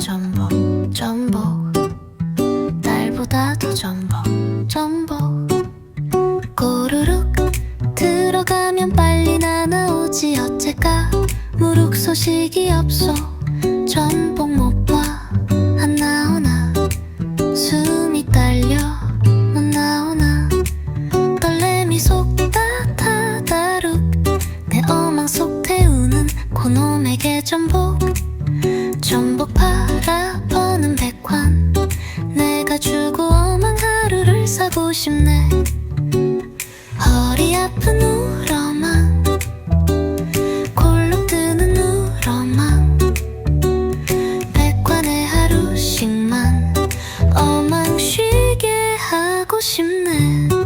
전복 전복. 날보다도 전복 전복. 꼬르륵 들어가면 빨리 나나오지 어째까 무룩 소식이 없어. 전복 못 봐 안 나오나 숨이 딸려. 못 나오나 떨레미 속다다다룩. 내 어망 속 태우는 고놈에게 전복. 전복 바라보는 백관 내가 주고 엄한 하루를 사고 싶네. 허리 아픈 우러망 골록 드는 우러망 백관의 하루씩만. 어망 쉬게 하고 싶네.